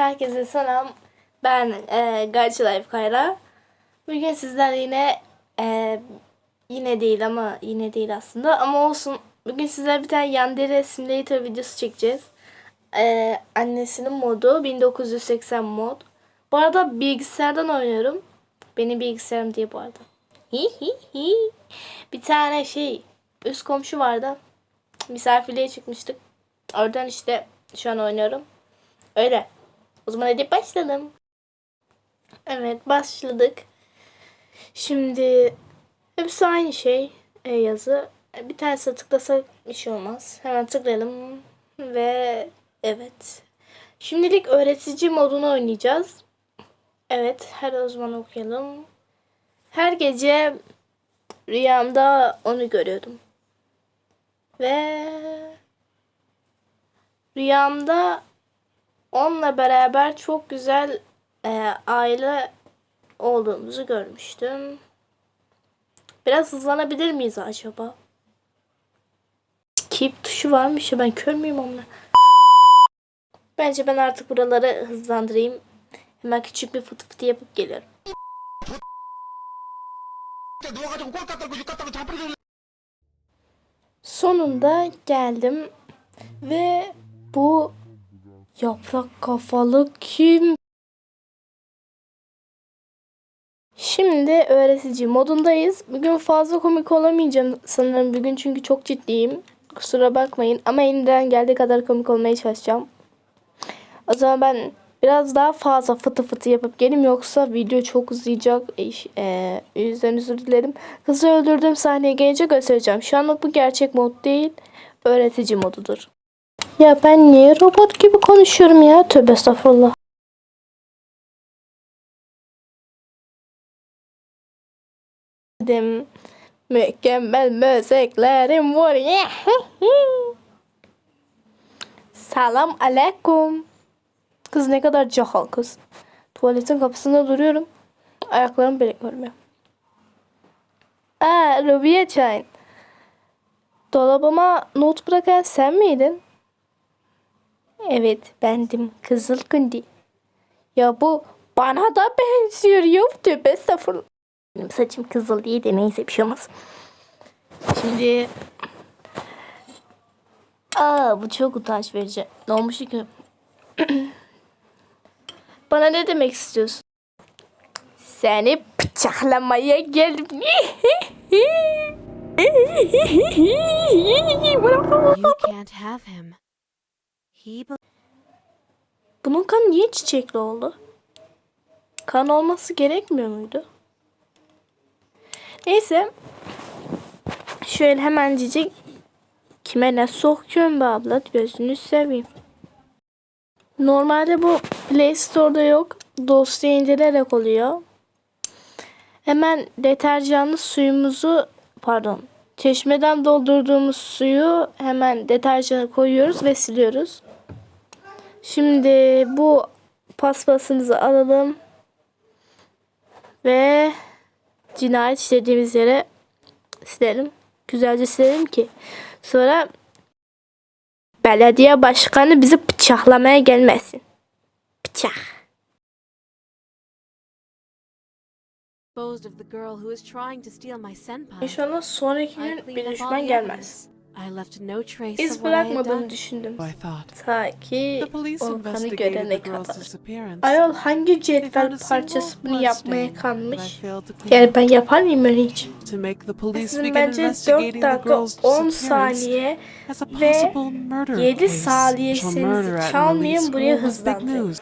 Herkese selam. Ben e, Gayçı Life Kayra. Bugün sizler yine e, yine değil ama yine değil aslında ama olsun. Bugün sizler bir tane Yandere Simulator videosu çekeceğiz. E, annesinin modu 1980 mod. Bu arada bilgisayardan oynuyorum. Benim bilgisayarım diye bu arada. Hi hi hi. Bir tane şey üst komşu vardı. Misafirliğe çıkmıştık. Oradan işte şu an oynuyorum. Öyle. O zaman hadi başlayalım. Evet başladık. Şimdi hepsi aynı şey e, yazı. E, Bir tanesi tıklasak bir şey olmaz. Hemen tıklayalım ve evet. Şimdilik öğretici modunu oynayacağız. Evet her o zaman okuyalım. Her gece rüyamda onu görüyordum. Ve rüyamda onunla beraber çok güzel e, aile olduğumuzu görmüştüm. Biraz hızlanabilir miyiz acaba? Keep tuşu varmış ya ben kör müyüm onunla? Bence ben artık buraları hızlandırayım. Hemen küçük bir fıtı fıtı yapıp geliyorum. Sonunda geldim ve bu yaprak kafalı kim? Şimdi öğretici modundayız. Bugün fazla komik olamayacağım sanırım bugün çünkü çok ciddiyim. Kusura bakmayın ama elimden geldiği kadar komik olmaya çalışacağım. O zaman ben biraz daha fazla fıtı fıtı yapıp geleyim yoksa video çok uzayacak. E, e, o yüzden özür dilerim. Kızı öldürdüğüm sahneye gelince göstereceğim. Şu anlık bu gerçek mod değil, öğretici modudur. Ya ben niye robot gibi konuşuyorum ya? Tövbe estağfurullah. Dedim. Mükemmel müziklerim var ya. Selam aleyküm. Kız ne kadar cahal kız. Tuvaletin kapısında duruyorum. Ayaklarım bile görmüyor. Aa, Rubiye Çayn. Dolabıma not bırakan sen miydin? Evet, bendim. Kızıl Gündi. Ya bu bana da benziyor ya. Tövbe estağfurullah. Benim saçım kızıl değil de neyse bir şey olmaz. Şimdi... Aa bu çok utanç verici. Ne olmuş ki? Bana ne demek istiyorsun? Seni bıçaklamaya geldim. You can't have him. Bunun kanı niye çiçekli oldu? Kan olması gerekmiyor muydu? Neyse. Şöyle hemencik kime ne sokuyorsun be abla gözünü seveyim. Normalde bu Play Store'da yok. Dosya indirerek oluyor. Hemen deterjanlı suyumuzu pardon çeşmeden doldurduğumuz suyu hemen deterjana koyuyoruz ve siliyoruz. Şimdi bu paspasımızı alalım ve cinayet işlediğimiz yere silelim. Güzelce silelim ki sonra belediye başkanı bizi bıçaklamaya gelmesin. Bıçak. disposed of the girl who was trying to steal my senpai. İnşallah sonraki gün bir düşman gelmez. Evidence. I left no trace İz bırakmadığımı düşündüm. Ta ki The police Volkan'ı görene kadar. disappearance. Ayol hangi cetvel parçası bunu yapmaya kalmış? Yani ben yapar mıyım öyle hiç? begin bence 4 investigating the dakika girl's 10 disappearance saniye as a ve possible murder 7 case. For saniyesinizi çalmayın buraya hızlandırın. news.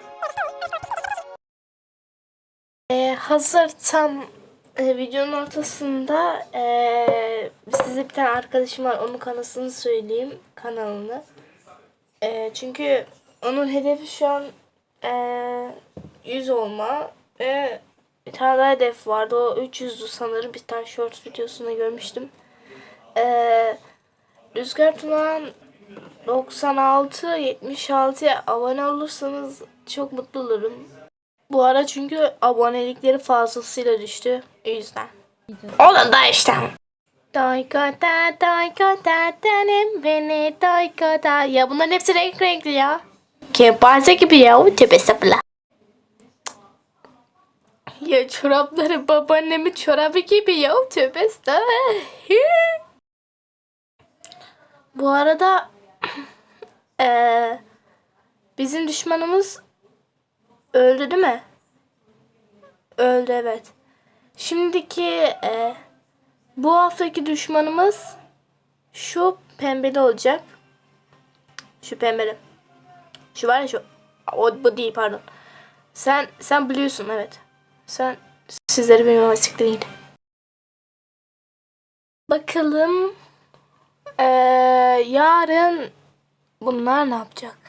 Ee, hazır tam e, videonun ortasında e, size bir tane arkadaşım var onun kanalını söyleyeyim kanalını. E, çünkü onun hedefi şu an e, 100 olma ve bir tane daha hedef vardı o 300'dü sanırım bir tane short videosunda görmüştüm. E, Rüzgar Tunağan 96 76'ya abone olursanız çok mutlu olurum. Bu ara çünkü abonelikleri fazlasıyla düştü. O yüzden. Olun da işte. Doykota, doykota, tanem beni doykota. Ya bunların hepsi renk renkli ya. Kepaze gibi ya. Tövbe sapla. Ya çorapları babaannemin çorabı gibi ya. Tövbe estağfurullah. Bu arada eee, bizim düşmanımız öldü değil mi? Öldü evet. Şimdiki eee, bu haftaki düşmanımız şu pembeli olacak. Şu pembeli. Şu var ya şu. O bu değil pardon. Sen sen biliyorsun evet. Sen sizleri bilmem değil. Bakalım eee, yarın bunlar ne yapacak?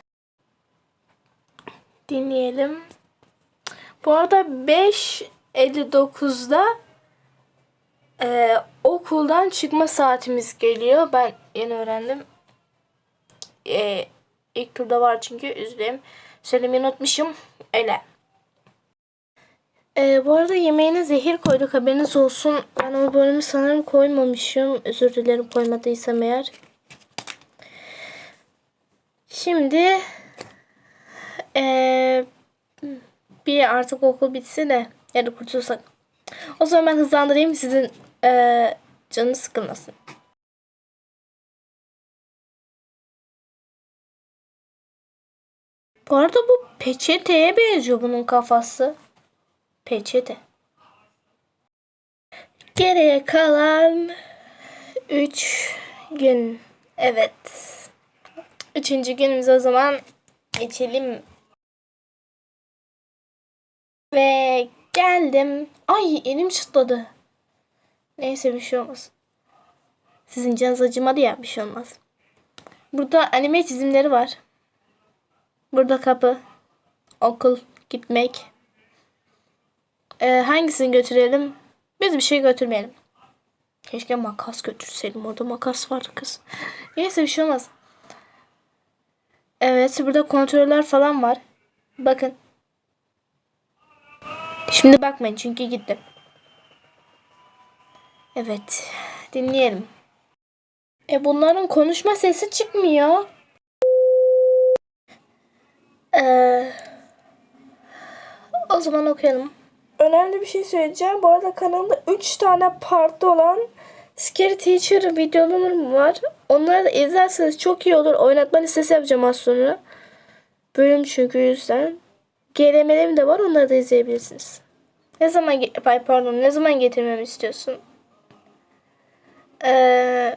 Dinleyelim. Bu arada 5.59'da eee, okuldan çıkma saatimiz geliyor. Ben yeni öğrendim. Eee ilk turda var çünkü üzüldüm. Söylemeyi unutmuşum. Öyle. Ee, bu arada yemeğine zehir koyduk haberiniz olsun. Ben o bölümü sanırım koymamışım. Özür dilerim koymadıysam eğer. Şimdi ee, bir artık okul bitsin de yani kurtulsak. O zaman ben hızlandırayım sizin ee, canınız sıkılmasın. Bu arada bu peçeteye benziyor bunun kafası. Peçete. Geriye kalan 3 gün. Evet. Üçüncü günümüz o zaman geçelim. Ve geldim. Ay elim çıtladı. Neyse bir şey olmaz. Sizin canınız acımadı ya bir şey olmaz. Burada anime çizimleri var. Burada kapı. Okul. Gitmek. Ee, hangisini götürelim? Biz bir şey götürmeyelim. Keşke makas götürseydim. Orada makas var kız. Neyse bir şey olmaz. Evet burada kontroller falan var. Bakın. Şimdi bakmayın çünkü gitti. Evet. Dinleyelim. E bunların konuşma sesi çıkmıyor. Ee, o zaman okuyalım. Önemli bir şey söyleyeceğim. Bu arada kanalımda 3 tane partı olan Scary Teacher videolarım var. Onları da izlerseniz çok iyi olur. Oynatma listesi yapacağım az sonra. Bölüm çünkü yüzden. GLM'lerim de var. Onları da izleyebilirsiniz. Ne zaman ay pardon ne zaman getirmemi istiyorsun? Ee,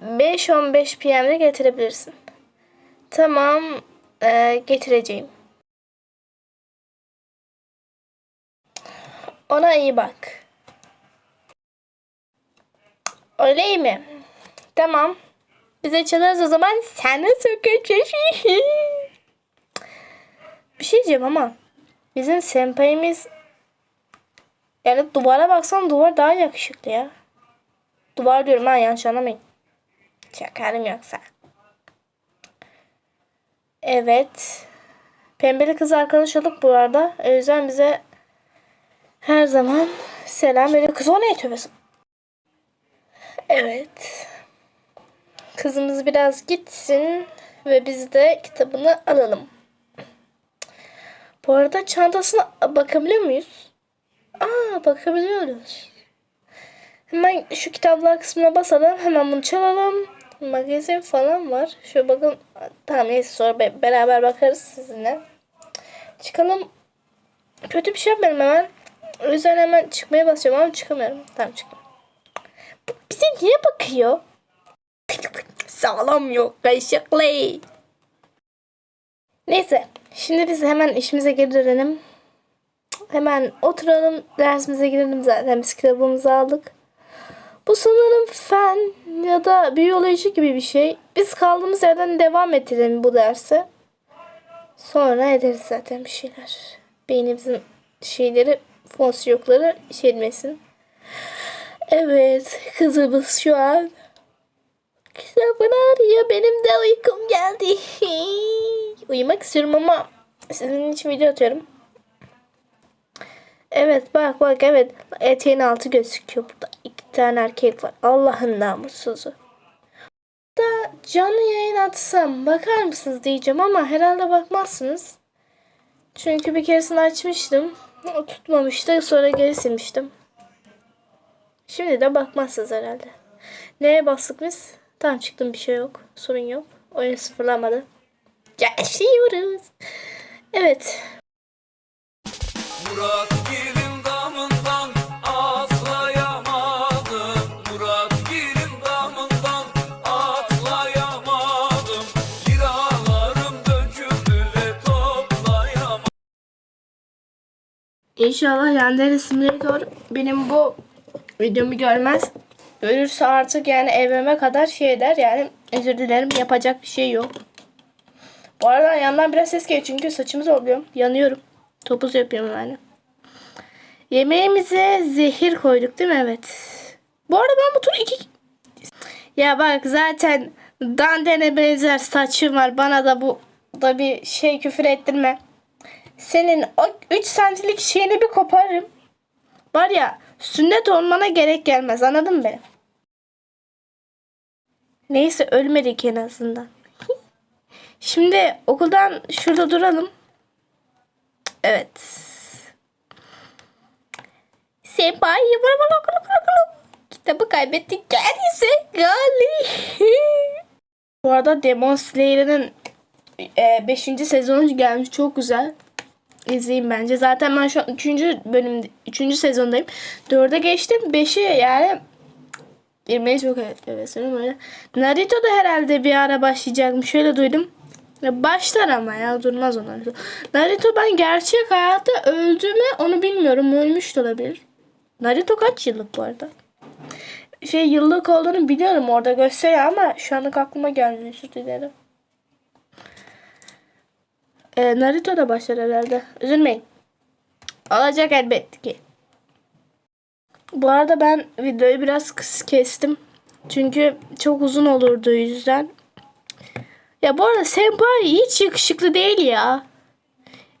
5-15 PM'de getirebilirsin. Tamam. ee, getireceğim. Ona iyi bak. Öyle mi? Tamam. Bize çalarız o zaman sana sokacağız. bir şey diyeceğim ama bizim senpayimiz yani duvara baksan duvar daha yakışıklı ya. Duvar diyorum ha yanlış anlamayın. Çakarım yoksa. Evet. Pembeli kız arkadaş olduk bu arada. O yüzden bize her zaman selam veriyor. Kız o ne tövbesi? Evet. Kızımız biraz gitsin ve biz de kitabını alalım. Bu arada çantasına bakabiliyor muyuz? Aa bakabiliyoruz. Hemen şu kitaplar kısmına basalım. Hemen bunu çalalım. Magazin falan var. Şöyle bakın. Tamam neyse sonra be- beraber bakarız sizinle. Çıkalım. Kötü bir şey yapmayalım hemen. O yüzden hemen çıkmaya basıyorum ama çıkamıyorum. Tamam çıktım. Bize niye bakıyor? Sağlam yok. Kaşıklı. Neyse. Şimdi biz hemen işimize geri dönelim. Hemen oturalım. Dersimize girelim zaten. Biz kitabımızı aldık. Bu sanırım fen ya da biyoloji gibi bir şey. Biz kaldığımız yerden devam ettirelim bu derse. Sonra ederiz zaten bir şeyler. Beynimizin şeyleri, fonksiyonları şey etmesin. Evet, kızımız şu an kitabını arıyor. Benim de uykum geldi. Uyumak istiyorum ama sizin için video atıyorum. Evet bak bak evet eteğin altı gözüküyor burada. İki tane erkek var. Allah'ın namussuzu. da canlı yayın atsam bakar mısınız diyeceğim ama herhalde bakmazsınız. Çünkü bir keresini açmıştım. O tutmamıştı. Sonra geri silmiştim. Şimdi de bakmazsınız herhalde. Neye bastık biz? Tamam çıktım bir şey yok. Sorun yok. Oyun sıfırlamadı. Yaşıyoruz. Evet. Murat Gil'in damından atlayamadım Murat Gil'in damından atlayamadım Liralarım döküldü toplayamadım İnşallah Yandere Simulator benim bu videomu görmez. Görürse artık yani evime kadar şey eder yani özür dilerim yapacak bir şey yok. Bu arada yandan biraz ses geliyor çünkü saçımı zorluyorum. Yanıyorum. Topuz yapıyorum yani. Yemeğimize zehir koyduk değil mi? Evet. Bu arada ben bu tur iki... Ya bak zaten Danden'e benzer saçım var. Bana da bu da bir şey küfür ettirme. Senin o 3 santimlik şeyini bir koparırım. Var ya sünnet olmana gerek gelmez anladın mı beni? Neyse ölmedik en azından. Şimdi okuldan şurada duralım. Evet. Senpai. Kitabı kaybettik. Gelirse gali. Bu arada Demon Slayer'ın 5. sezonu gelmiş. Çok güzel. İzleyin bence. Zaten ben şu an 3. bölüm 3. sezondayım. 4'e geçtim. 5'i yani girmeye çok heveslenim öyle. Naruto da herhalde bir ara başlayacakmış. Şöyle duydum. Başlar ama ya durmaz o Naruto. Ben gerçek hayatta öldü mü onu bilmiyorum. Ölmüş de olabilir. Naruto kaç yıllık bu arada? Şey yıllık olduğunu biliyorum orada gösteriyor ama şu anlık aklıma gelmiyor. Özür dilerim. Ee, Naruto da başlar herhalde. Üzülmeyin. Olacak elbette ki. Bu arada ben videoyu biraz kestim. Çünkü çok uzun olurdu yüzden. Ya bu arada Senpai hiç yakışıklı değil ya.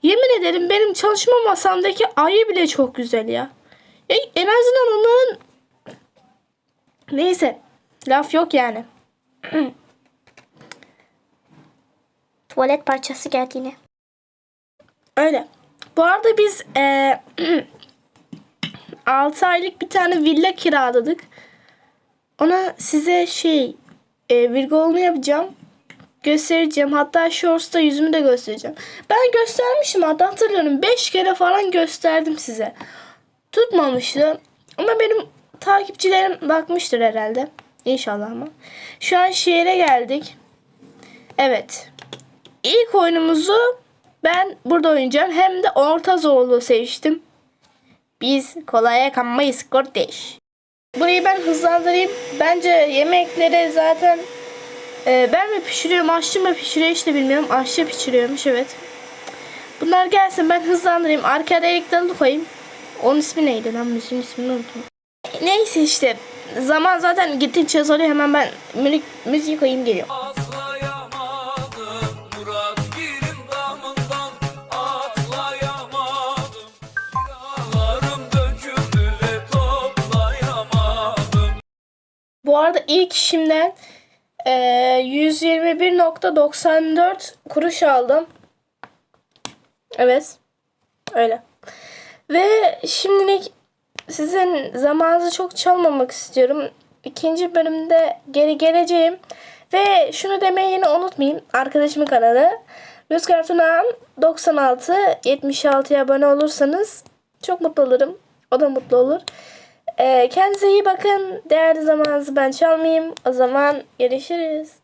Yemin ederim benim çalışma masamdaki ayı bile çok güzel ya. ya en azından onların neyse laf yok yani. Tuvalet parçası geldi yine. Öyle. Bu arada biz eee 6 aylık bir tane villa kiraladık. Ona size şey e, virgolunu yapacağım. Göstereceğim. Hatta shorts'ta yüzümü de göstereceğim. Ben göstermişim hatta hatırlıyorum. 5 kere falan gösterdim size. Tutmamıştı. Ama benim takipçilerim bakmıştır herhalde. İnşallah ama. Şu an şehre geldik. Evet. İlk oyunumuzu ben burada oynayacağım. Hem de orta zorluğu seçtim. Biz kolaya kanmayız kardeş. Burayı ben hızlandırayım. Bence yemekleri zaten e, ben mi pişiriyorum, aşçı mı pişiriyor işte bilmiyorum. Aşçı pişiriyormuş evet. Bunlar gelsin ben hızlandırayım. Arkaya dalı koyayım. Onun ismi neydi lan? Müziğin ismini unuttum. Neyse işte. Zaman zaten gittikçe azalıyor. Hemen ben müzik, müziği koyayım geliyorum. De Bu arada ilk işimden e, 121.94 kuruş aldım. Evet. Öyle. Ve şimdilik sizin zamanınızı çok çalmamak istiyorum. İkinci bölümde geri geleceğim. Ve şunu demeyi yine unutmayayım. Arkadaşımın kanalı. Rüzgar Tunağan 96 76'ya abone olursanız çok mutlu olurum. O da mutlu olur. Ee, kendinize iyi bakın. Değerli zamanınızı ben çalmayayım. O zaman görüşürüz.